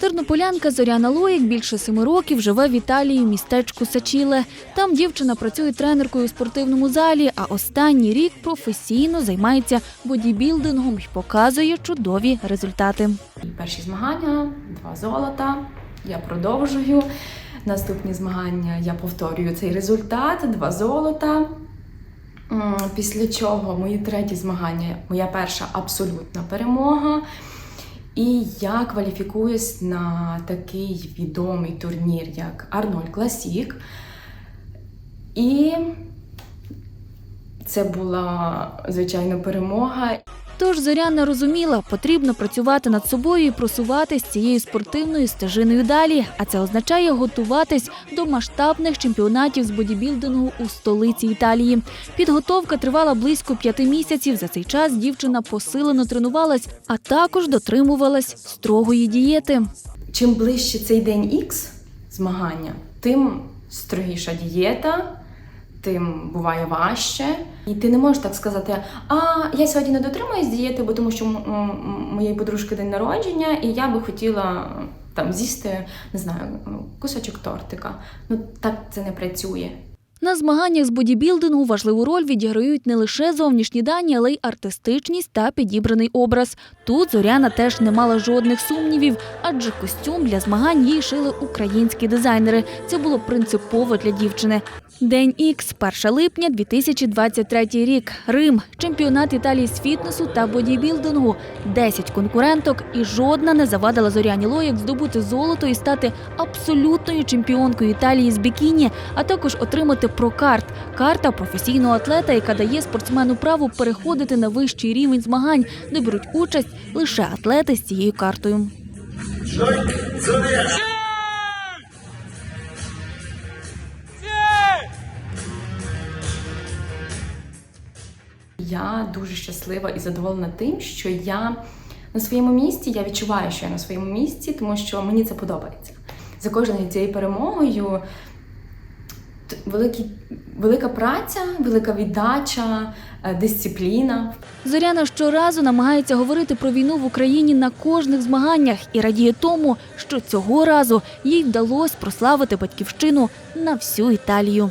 Тернополянка Зоряна Лоїк більше семи років живе в Італії містечку Сачіле. Там дівчина працює тренеркою у спортивному залі, а останній рік професійно займається бодібілдингом і показує чудові результати. Перші змагання, два золота. Я продовжую. Наступні змагання я повторюю цей результат, два золота. Після чого мої треті змагання, моя перша абсолютна перемога. І я кваліфікуюсь на такий відомий турнір, як Арнольд Класік. І це була, звичайно, перемога. Тож Зоряна розуміла, потрібно працювати над собою і просуватись цією спортивною стежиною далі. А це означає готуватись до масштабних чемпіонатів з бодібілдингу у столиці Італії. Підготовка тривала близько п'яти місяців. За цей час дівчина посилено тренувалась, а також дотримувалась строгої дієти. чим ближче цей день Х змагання, тим строгіша дієта, тим буває важче. І ти не можеш так сказати: а я сьогодні не дотримуюсь дієти, бо тому що моєї подружки день народження, і я би хотіла там з'їсти, не знаю, кусочок тортика. Ну так це не працює. На змаганнях з бодібілдингу важливу роль відіграють не лише зовнішні дані, але й артистичність та підібраний образ. Тут Зоряна теж не мала жодних сумнівів, адже костюм для змагань їй шили українські дизайнери. Це було принципово для дівчини. День Х, 1 липня 2023 рік. Рим, чемпіонат Італії з фітнесу та бодібілдингу. 10 конкуренток і жодна не завадила Зоряні Лоєк здобути золото і стати абсолютною чемпіонкою Італії з бікіні, а також отримати прокарт карта професійного атлета, яка дає спортсмену право переходити на вищий рівень змагань, де беруть участь лише атлети з цією картою. Я дуже щаслива і задоволена тим, що я на своєму місці, я відчуваю, що я на своєму місці, тому що мені це подобається. За кожною цією перемогою великі, велика праця, велика віддача, е, дисципліна. Зоряна щоразу намагається говорити про війну в Україні на кожних змаганнях і радіє тому, що цього разу їй вдалося прославити батьківщину на всю Італію.